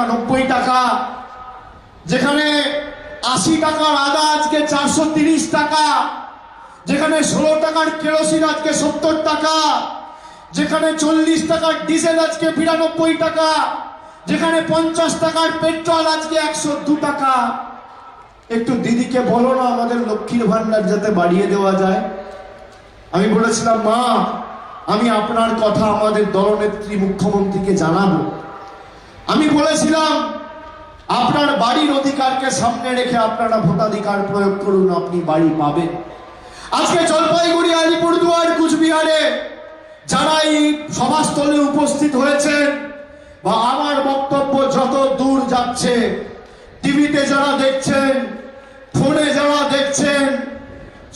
টাকা, নব্বই টাকা। যেখানে আশি টাকার আদা আজকে চারশো তিরিশ টাকা। যেখানে ষোলো টাকার কেরোসিন আজকে সত্তর টাকা। যেখানে চল্লিশ টাকার ডিজেল আজকে বিরানব্বই টাকা। যেখানে পঞ্চাশ টাকার পেট্রোল আজকে একশো দু টাকা। একটু দিদিকে বলো না, আমাদের লক্ষ্মীর ভান্ডার যাতে বাড়িয়ে দেওয়া যায়। আমি বলেছিলাম, মা, আমি আপনার কথা আমাদের দলনেত্রী মুখ্যমন্ত্রীকে জানাব। আমি বলেছিলাম, আপনার বাড়ির অধিকারকে সামনে রেখে আপনারা ভোটাধিকার প্রয়োগ করুন, আপনি বাড়ি পাবেন। আজকে জলপাইগুড়ি, আলিপুরদুয়ার, কুচবিহারে যারা এই সভাস্থলে উপস্থিত হয়েছেন বা আমার বক্তব্য যত দূর যাচ্ছে, টিভিতে যারা দেখছেন, ফোনে যারা দেখছেন,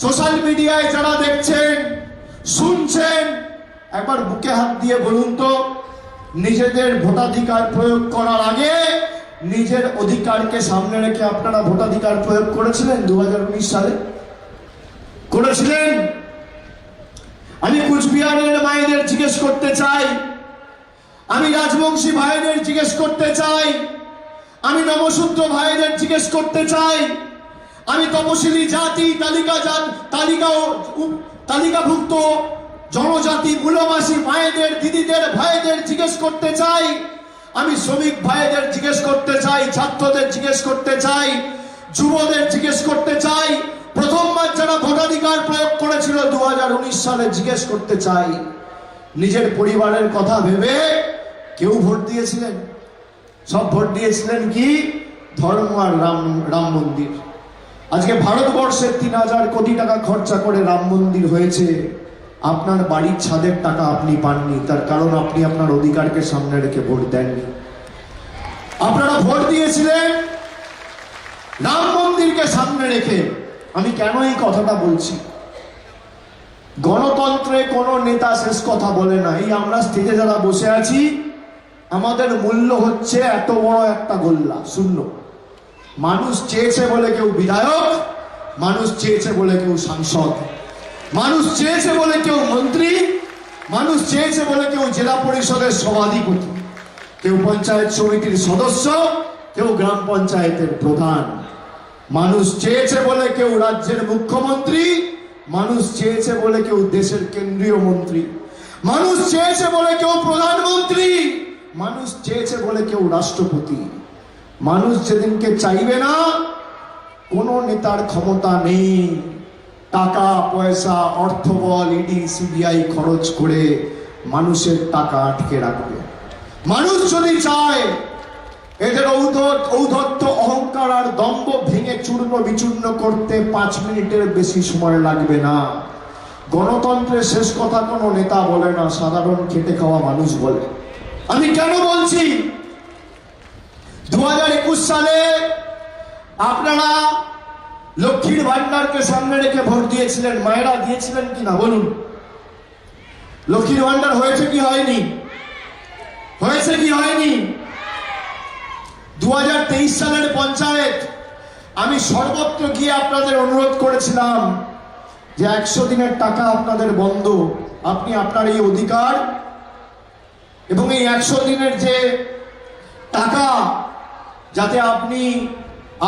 সোশ্যাল মিডিয়ায় যারা দেখছেন, শুনছেন, একবার বুকে হাত দিয়ে বলুন তো। নিজেদের ভোটাধিকার প্রয়োগ করার আগে নিজের অধিকারকে সামনে রেখে আপনারা ভোটাধিকার প্রয়োগ করেছিলেন দু হাজার উনিশ সালে? করেছিলেন? আমি কুচবিহারের মায়েদের জিজ্ঞেস করতে চাই। আমি রাজবংশী ভাইদের জিজ্ঞেস করতে চাই। আমি নবসূত্র ভাইদের জিজ্ঞেস করতে চাই। আমি তপশিলি জাতি তালিকা তালিকা তালিকাভুক্ত জনজাতি মূলবাসী মায়েদের দিদিদের, ভাইদের জিজ্ঞেস করতে চাই। আমি শ্রমিক ভাইদের জিজ্ঞেস করতে চাই, ছাত্রদের জিজ্ঞেস করতে চাই, যুবদের জিজ্ঞেস করতে চাই। প্রথমবার যারা ভোটাধিকার প্রয়োগ করেছিল দু হাজার উনিশ সালে জিজ্ঞেস করতে চাই। নিজের পরিবারের কথা ভেবে কেউ ভোট দিয়েছিলেন? সব ভোট দিয়েছিলেন কি? ধর্ম আর রাম রাম মন্দির। আজকে ভারতবর্ষের তিন হাজার কোটি টাকা খরচা করে রাম মন্দির হয়েছে। আপনার বাড়ির ছাদের টাকা আপনি পাননি, তার কারণ আপনি আপনার অধিকারকে সামনে রেখে ভোট দেননি। আপনারা ভোট দিয়েছিলেন, রাম মন্দিরকে সামনে রেখে। আমি কেন এই কথাটা বলছি? গণতন্ত্রে কোনো নেতা শেষ কথা বলে না। এই আমরা স্টেজে যারা বসে আছি, আমাদের মূল্য হচ্ছে এত বড় একটা গোল্লা, শূন্য। মানুষ চেয়েছে বলে কেউ বিধায়ক, মানুষ চেয়েছে বলে কেউ সাংসদ। মানুষ চেয়েছে বলে কেউ মন্ত্রী, মানুষ চেয়েছে বলে কেউ জেলা পরিষদের সভাধিপতি, কেউ পঞ্চায়েত সমিতির সদস্য, কেউ গ্রাম পঞ্চায়েতের প্রধান। মানুষ চেয়েছে বলে কেউ রাজ্যের মুখ্যমন্ত্রী, মানুষ চেয়েছে বলে কেউ দেশের কেন্দ্রীয় মন্ত্রী। মানুষ চেয়েছে বলে কেউ প্রধানমন্ত্রী, মানুষ চেয়েছে বলে কেউ রাষ্ট্রপতি। মানুষ যেদিনকে চাইবে না, কোনো নেতার ক্ষমতা নেই। টাকা, পয়সা অর্থবল ইডি, সিবিআই খরচ করে মানুষের টাকা আটকে রাখবে। মানুষ যদি চায়, এদের ঔধত ঔধত্য অহংকার আর দম্ভ ভেঙে চূর্ণ বিচূর্ণ করতে পাঁচ মিনিটের বেশি সময় লাগবে না। গণতন্ত্রের শেষ কথা কোনো নেতা বলে না, সাধারণ খেটে খাওয়া মানুষ বলে। আমি কেন বলছি? দু হাজার একুশ সালে আপনারা লক্ষ্মীর ভান্ডারকে সামনে রেখে ভোট দিয়েছিলেন, মায়েরা দিয়েছিলেন কিনা বলুন? লক্ষ্মীর ভান্ডার হয়েছে কি হয়নি? হয়েছে কি হয়নি? দু হাজার তেইশ সালের পঞ্চায়েত, আমি সর্বত্র গিয়ে আপনাদের অনুরোধ করেছিলাম যে একশো দিনের টাকা আপনাদের বন্ধ। আপনি আপনার এই অধিকার এবং এই একশো দিনের যে টাকা, যাতে আপনি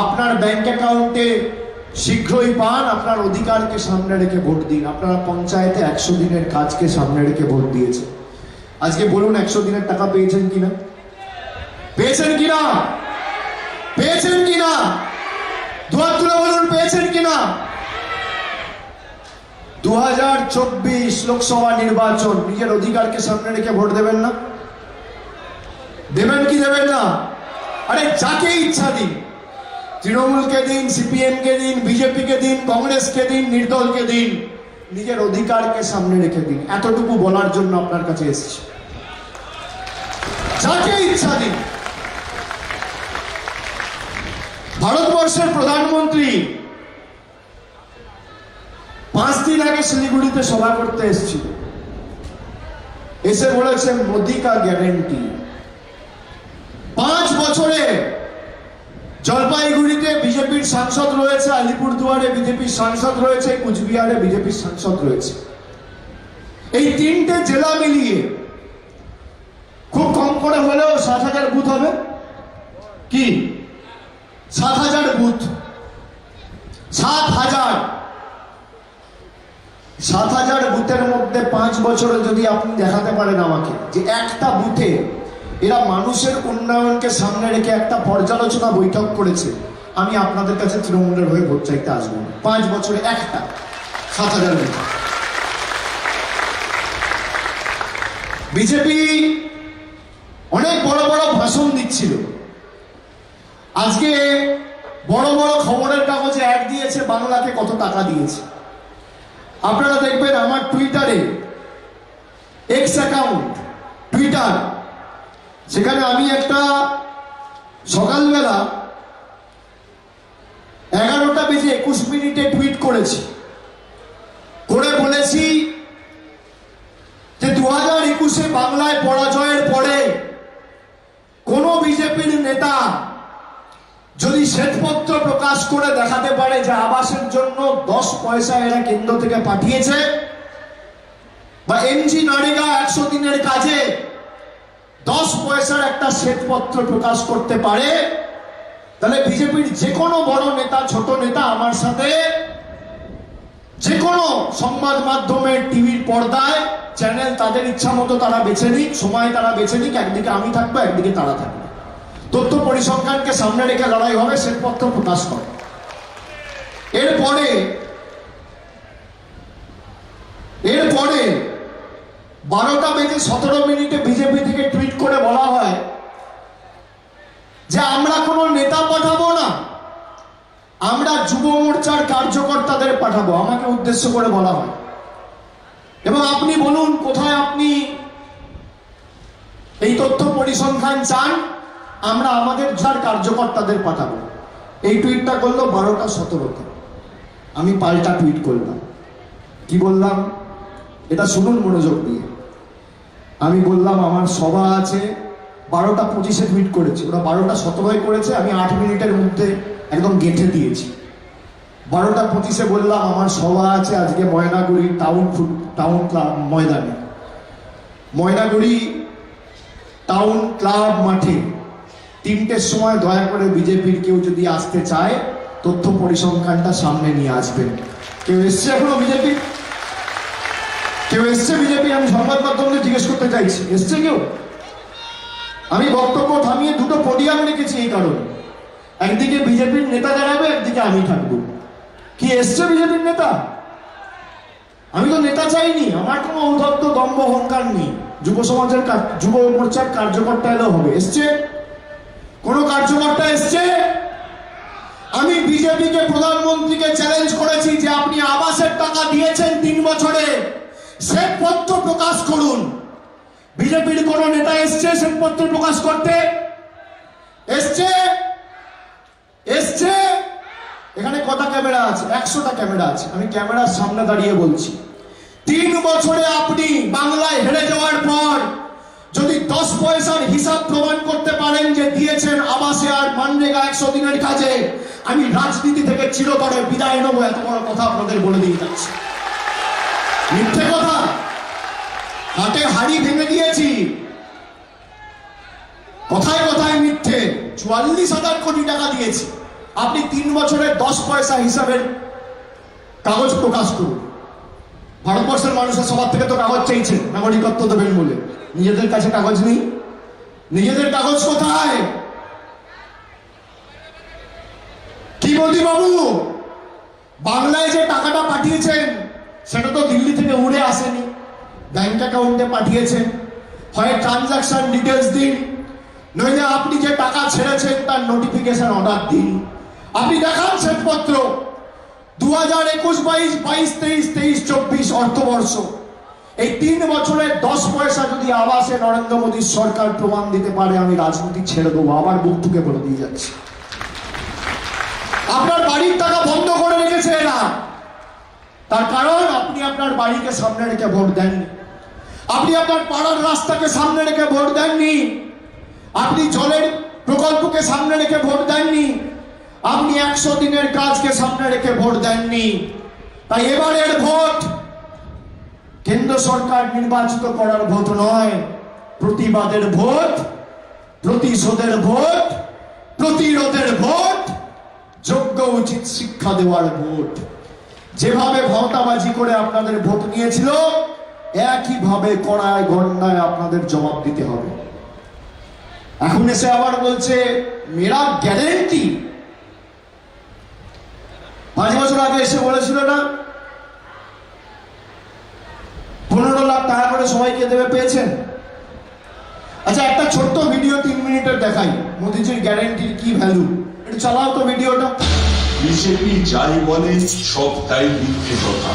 আপনার ব্যাংক অ্যাকাউন্টে শীঘ্রই পান, আপনার অধিকারকে সামনে রেখে ভোট দিন। আপনারা পঞ্চায়েতে একশো দিনের কাজকে সামনে রেখে ভোট দিয়েছে আজকে বলুন, একশো দিনের টাকা পেয়েছেন কিনা? পেয়েছেন কিনা? পেয়েছেন কিনা? তুলে বলুন, পেয়েছেন দু হাজার চব্বিশ লোকসভা নির্বাচন অধিকারকে সামনে রেখে ভোট দেবেন না? দেবেন কি দেবেন না? আরে যাকে ইচ্ছা দিন। তৃণমূলকে দিন, সিপিএম কে দিন, বিজেপি কে দিন কংগ্রেসকে দিন নির্দলকে দিন, নিজের অধিকারকে সামনে রেখে দিন। এতটুকু বলার জন্য আপনার কাছে এসেছি। যাকে ইচ্ছা দিন। ভারতবর্ষের প্রধানমন্ত্রী পাঁচ দিন আগে শিলিগুড়িতে সভা করতে এসেছিল। এসে বলেছে মোদি কা গ্যারেন্টি। পাঁচ বছরে জলপাইগুড়িতে বিজেপির সাংসদ রয়েছে, আলিপুরদুয়ারে বিজেপির সাংসদ রয়েছে, কুচবিহারে বিজেপির সাংসদ রয়েছে। এই তিনটে জেলা মিলিয়ে খুব কম করে হলেও সাত হাজার বুথ হবে। কি? সাত হাজার বুথ। সাত হাজার। সাত হাজার বুথের মধ্যে পাঁচ বছরে যদি আপনি দেখাতে পারেন আমাকে যে একটা বুথে এরা মানুষের উন্নয়নকে সামনে রেখে একটা পর্যালোচনা বৈঠক করেছে। আমি আপনাদের কাছে তৃণমূলের হয়ে ভোট চাইতে আসব। পাঁচ বছরে একটা, সাত হাজার বিজেপি অনেক বড় বড় ভাষণ দিচ্ছিল। আজকে বড় বড় খবরের কাগজে অ্যাড দিয়েছে, বাংলাকে কত টাকা দিয়েছে। আপনারা দেখবেন আমার টুইটারে এক্স অ্যাকাউন্ট টুইটার সেখানে আমি একটা সকালবেলা এগারোটা বেজে একুশ মিনিটে টুইট করেছি। করে বলেছি যে দু হাজার একুশে বাংলায় পরাজয়ের পরে কোন বিজেপির নেতা যদি শ্বেতপত্র প্রকাশ করে দেখাতে পারে যে আবাসের জন্য দশ পয়সা এরা কেন্দ্র থেকে পাঠিয়েছে, বা এমজি নারীগা একশো দিনের কাজে দশ পয়সার একটা শ্বেতপত্র প্রকাশ করতে পারে, তাহলে বিজেপির যে কোনো বড় নেতা, ছোট নেতা আমার সাথে যে কোনো সংবাদ মাধ্যমে, টিভির পর্দায়, চ্যানেল তাদের ইচ্ছা মতো তারা বেছে নিক, সময় তারা বেছে নিক, একদিকে আমি থাকব, একদিকে তারা থাকবে। তথ্য পরিসংখ্যানকে সামনে রেখে লড়াই হবে, শ্বেতপত্র প্রকাশ করে। এরপরে এরপরে বারোটা বেজে সতেরো মিনিটে বিজেপি থেকে টুইট করে বলা হয় যে আমরা কোনো নেতা পাঠাবো না, আমরা যুব মোর্চার কার্যকর্তাদের পাঠাবো, আমাকে উদ্দেশ্য করে বলা হয়। এবং আপনি বলুন, কোথায় আপনি এই তথ্য পরিসংখ্যান চান, আমরা আমাদের যার কার্যকর্তাদের পাঠাবো। এই টুইটটা করল বারোটা সতেরোতে। আমি পাল্টা টুইট করলাম। কি বললাম? এটা শুনুন মনোযোগ দিয়ে। আমি বললাম, আমার সভা আছে। বারোটা পঁচিশে টুইট করেছি। ওরা বারোটা সতেরোয় করেছে, আমি আট মিনিটের মধ্যে একদম গেঁথে দিয়েছি। বারোটা পঁচিশে বললাম, আমার সভা আছে আজকে Maynaguri town foot- town club ময়দানে। ময়নাগুড়ি টাউন ক্লাব মাঠে তিনটের সময় দয়া করে বিজেপির কেউ যদি আসতে চায়, তথ্য পরিসংখ্যানটা সামনে নিয়ে আসবেন। কেউ এসছে এখনও বিজেপি? কেউ এসছে বিজেপি? আমি সংবাদ মাধ্যমে জিজ্ঞেস করতে চাইছি এসছে কেউ? আমি বক্তব্য থামিয়ে দুটো পোডিয়াম রেখেছি এই কারণে। একদিকে বিজেপির নেতা দাঁড়াবে একদিকে আমি থাকব। কি এসছে বিজেপির নেতা? আমি তো নেতা চাইনি, আমার কোনো ঔদ্ধত্য, দম্ভ, অহংকার নেই। যুব সমাজের যুব মোর্চার কার্যকর্তা এলেও হবে। এসছে? কোন কার্যকর্তা এসছে? আমি বিজেপিকে, প্রধানমন্ত্রীকে চ্যালেঞ্জ করেছি যে আপনি আবাসের টাকা দিয়েছেন তিন বছরে। শ্বেতপত্র প্রকাশ করুন। বিজেপির কোন নেতা এসছে শ্বেতপত্র প্রকাশ করতে? এসছে? এসছে? এখানে কটা ক্যামেরা আছে? একশোটা ক্যামেরা আছে। আমি ক্যামেরার সামনে দাঁড়িয়ে বলছি। তিন বছরে আপনি বাংলায় হেরে যাওয়ার পর যদি দশ পয়সার হিসাব প্রমাণ করতে পারেন যে দিয়েছেন আবাসে আর মানরেগা একশো দিনের কাজে, আমি রাজনীতি থেকে চিরতরে বিদায় নেব। এত বড় কথা আপনাদের বলে দিয়ে যাচ্ছি। মিথ্যে কথা। হাটে হাড়ি ভেঙে দিয়েছি। কথায় কথায় মিথ্যে চুয়াল্লিশ হাজার কোটি টাকা দিয়েছি। আপনি তিন বছরের দশ পয়সা হিসাবের কাগজ প্রকাশ করুন। ভারতবর্ষের মানুষের সবার থেকে তো কাগজ চাইছে, নাগরিকত্ব দেবেন বলে। নিজেদের কাছে কাগজ নেই। নিজেদের কাগজ কোথায়? কি মোদী বাবু বাংলায় যে টাকাটা পাঠিয়েছেন, সেটা তো দিল্লি থেকে উড়ে আসেনি। ব্যাংক অ্যাকাউন্টে পাঠিয়েছেন। হয় ট্রানজাকশন ডিটেলস দিন, নইলে আপনি যে টাকা ছেড়েছেন তার নোটিফিকেশন অর্ডার দিন। আপনি দেখান শ্বেতপত্র। দু হাজার একুশ, বাইশ বাইশ, তেইশ তেইশ, চব্বিশ অর্থবর্ষ। এই তিন বছরের দশ পয়সা যদি আবাসে নরেন্দ্র মোদীর সরকার প্রমাণ দিতে পারে, আমি রাজনীতি ছেড়ে দেবো। আবার বুক টুকে বলে দিয়ে যাচ্ছি। আপনার বাড়ির টাকা বন্ধ করে রেখেছে এরা। তার কারণ আপনি আপনার বাড়িকে সামনে রেখে ভোট দেননি। আপনি আপনার পাড়ার রাস্তাকে সামনে রেখে ভোট দেননি। আপনি জলের প্রকল্পকে সামনে রেখে ভোট দেননি। আপনি একশো দিনের কাজকে সামনে রেখে ভোট দেননি। তাই এবারের ভোট কেন্দ্র সরকার নির্বাচিত করার ভোট নয়। প্রতিবাদের ভোট, প্রতিশোধের ভোট, প্রতিরোধের ভোট, যোগ্য উচিত শিক্ষা দেওয়ার ভোট। যেভাবে ভরতাবাজি করে আপনাদের ভোট নিয়েছিল একইভাবে কড়ায় গন্ডায় আপনাদের জবাব দিতে হবে। এখন এসে আবার বলছে মেরা গ্যারেন্টি পাঁচ বছর আগে এসে বলেছিল না? পনেরো লাখ টাকা করে সবাইকে দেবে, পেয়েছেন? আচ্ছা একটা ছোট্ট ভিডিও তিন মিনিটের দেখাই। মোদিজির গ্যারেন্টির কি ভ্যালু একটু চালাও তো ভিডিওটা বিজেপি যাই বলে সবটাই মিথ্যে কথা।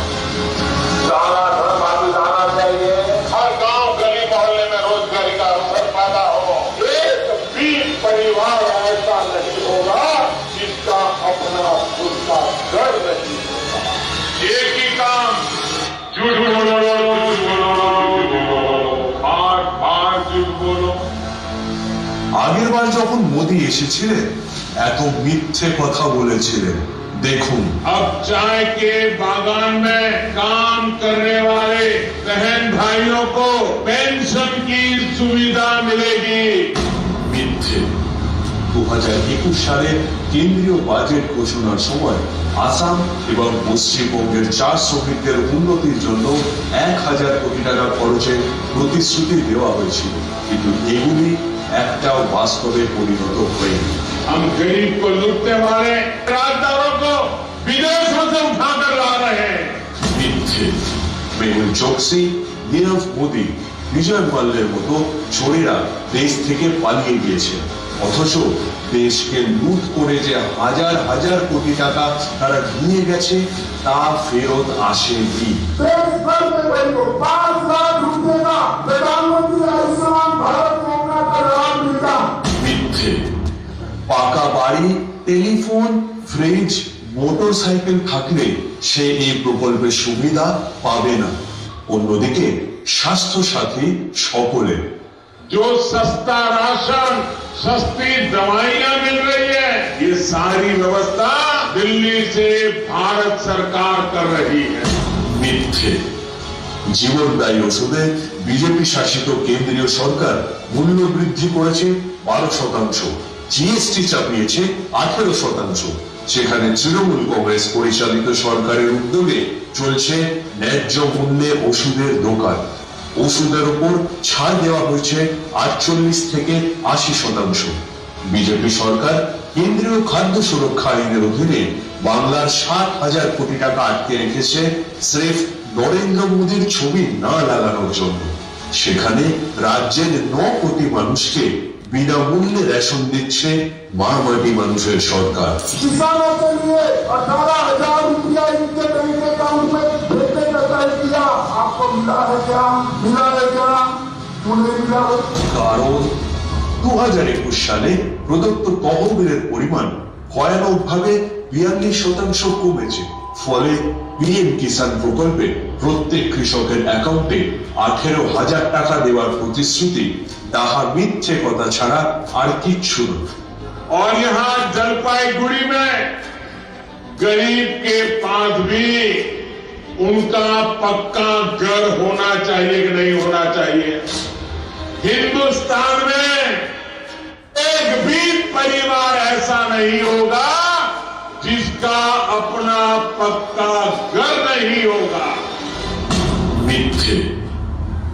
एक ही काम झूठ बोलो झूठ बोलो झूठ बोलो बार बार झूठ बोलो আগের বার যখন মোদী এসেছিলেন এত মিথ্যে কথা বলেছিলেন দেখুন अब चाय के बागान में काम करने वाले बहन भाइयों को पेंशन की सुविधा मिलेगी মিথ্যে দু হাজার একুশ সালে কেন্দ্রীয় বাজেট ঘোষণার সময় আসাম এবং পশ্চিমবঙ্গের চা শ্রমিকদের উন্নতির জন্য এক হাজার কোটি টাকা খরচের প্রতিশ্রুতি দেওয়া হয়েছিল কিন্তু এগুলি একটাও বাস্তবে পরিণত হয়নি हम गरीब को लूटने वाले राजदारों को विदेशों से उठाकर ला रहे हैं মিথ্যে মেহুল চোকসি নীরব মোদী বিজয় মাল্যের মতো চোরেরা দেশ থেকে পালিয়ে গিয়েছে অথচ দেশকে লুট করে যে হাজার হাজার কোটি টাকা তারা নিয়ে গেছে, তা ফেরত আসেনি। পাকা বাড়ি, টেলিফোন, ফ্রিজ মোটর সাইকেল থাকলে সে এই প্রকল্পের সুবিধা পাবে না। অন্যদিকে স্বাস্থ্য সাথী সকলের जो सस्ता राशन सस्ती दवाइयां मिल रही है ये सारी व्यवस्था दिल्ली से भारत सरकार कर रही है মিথ্যে জীবনদায়ী ওষুধে বিজেপি শাসিত কেন্দ্রীয় সরকার মূল্য বৃদ্ধি করেছে বারো শতাংশ জিএসটি চাপিয়েছে আঠেরো শতাংশ সেখানে তৃণমূল কংগ্রেস পরিচালিত সরকারের উদ্যোগে চলছে ন্যায্য মূল্যে ওষুধের দোকান ওষুধের উপর ছাড় দেওয়া হয়েছে আটচল্লিশ থেকে আশি শতাংশ। বিজেপি সরকার কেন্দ্রীয় খাদ্য সুরক্ষা আইনের অধীনে বাংলার সাত হাজার কোটি টাকা আটকে রেখেছে স্রেফ নরেন্দ্র মোদীর ছবি না লাগানোর জন্য। সেখানে রাজ্যের ন কোটি মানুষকে বিনামূল্যে রেশন দিচ্ছে মা মানুষের সরকার। मिला है क्या मिला है क्या उन्हें मिला है কারণ দু হাজার একুশ সালে প্রদত্ত তহবিলের পরিমাণ ভয়ানকভাবে বিয়াল্লিশ শতাংশ কমেছে ফলে পিএম কিষাণ প্রকল্পে প্রত্যেক কৃষকের অ্যাকাউন্টে আঠেরো হাজার টাকা দেওয়ার প্রতিশ্রুতি তাহা মিথ্যে কথা ছাড়া আর কিচ্ছু নয় और यहाँ जलपाईगुड़ी में गरीब के पास भी उनका पक्का घर होना चाहिए कि नहीं होना चाहिए? हिंदुस्तान में एक भी परिवार ऐसा नहीं होगा जिसका अपना पक्का घर नहीं होगा। मिथ्या।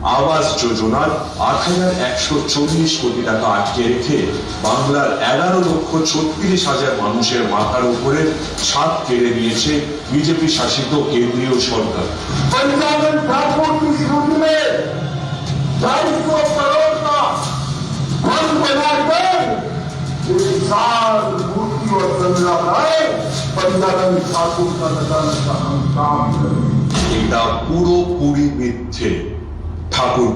আবাস যোজনার আট হাজার একশো চল্লিশ কোটি টাকা আটকে রেখে বাংলার এগারো লক্ষ ছত্রিশ হাজার মানুষের মাথার উপরে ছাদ কেড়ে নিয়েছে বিজেপি শাসিত কেন্দ্রীয় সরকার। এটা পুরোপুরি মিথ্যে। ঠাকুর